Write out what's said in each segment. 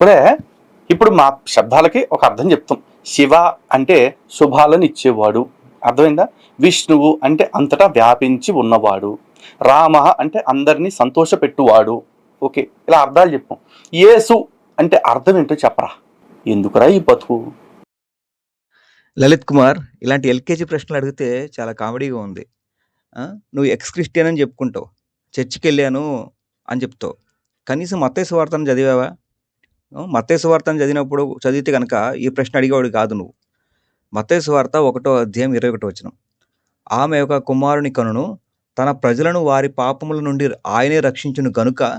ఇప్పుడే ఇప్పుడు మా శబ్దాలకి ఒక అర్థం చెప్తాం. శివ అంటే శుభాలను ఇచ్చేవాడు. అర్థమైందా? విష్ణువు అంటే అంతటా వ్యాపించి ఉన్నవాడు. రామ అంటే అందరినీ సంతోషపెట్టువాడు. ఓకే ఇలా అర్థాలు చెప్పాం. యేసు అంటే అర్థం ఏంటో చెప్పరా? ఎందుకురా ఈ బతుకు? లలిత్ కుమార్ ఇలాంటి ఎల్కేజీ ప్రశ్నలు అడిగితే చాలా కామెడీగా ఉంది. నువ్వు ఎక్స్ క్రిస్టియన్ అని చెప్పుకుంటావు. చర్చికి వెళ్ళాను అని చెప్తావు. కనీసం మత్తేసు వార్తను చదివావా? ఆ, మత్తయి చదివినప్పుడు చదివితే కనుక ఈ ప్రశ్న అడిగేవాడు కాదు నువ్వు. మత్తయి ఒకటో అధ్యాయం ఇరవై ఒకటో వచ్చిన ఆమె యొక్క కుమారుని కనును తన ప్రజలను వారి పాపముల నుండి ఆయనే రక్షించును గనుక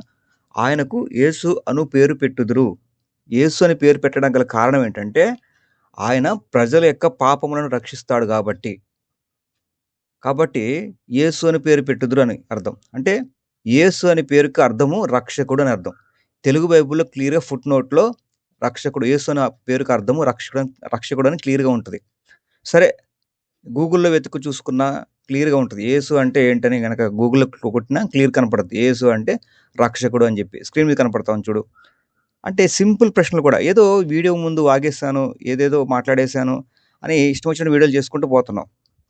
ఆయనకు యేసు అను పేరు పెట్టుదురు. యేసు అని పేరు పెట్టడం గల కారణం ఏంటంటే ఆయన ప్రజల యొక్క పాపములను రక్షిస్తాడు కాబట్టి. కాబట్టి యేసు అని పేరు పెట్టుదురు అని అర్థం. అంటే యేసు అని పేరుకి అర్థము రక్షకుడు అని అర్థం. తెలుగు బైబిల్లో క్లియర్గా ఫుట్ నోట్లో రక్షకుడు యేసు అనే పేరుకి అర్థము రక్షకుడు రక్షకుడు అని క్లియర్గా ఉంటుంది. సరే గూగుల్లో వెతుకు చూసుకున్నా క్లియర్గా ఉంటుంది. ఏసు అంటే ఏంటని కనుక గూగుల్లో కొట్టినా క్లియర్ కనపడుతుంది ఏసు అంటే రక్షకుడు అని చెప్పి స్క్రీన్ మీద కనపడతాం చూడు. అంటే సింపుల్ ప్రశ్నలు కూడా. ఏదో వీడియో ముందు వాగేశాను ఏదేదో మాట్లాడేశాను అని ఇష్టం వచ్చిన వీడియోలు చేసుకుంటూ పోతున్నాం.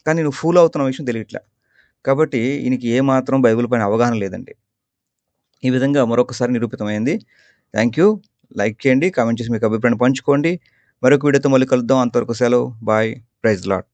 కానీ నువ్వు ఫూల్ అవుతున్న విషయం తెలియట్లే. కాబట్టి ఈయనకి ఏమాత్రం బైబిల్ పైన అవగాహన లేదండి. ఈ విధంగా మరొకసారి నిరూపితమైంది. థ్యాంక్ యూ లైక్ చేయండి కామెంట్ చేసి మీకు అభిప్రాయం పంచుకోండి. మరొక వీడియోతో మళ్ళీ కలుద్దాం. అంతవరకు సెలవు. Bye praise lot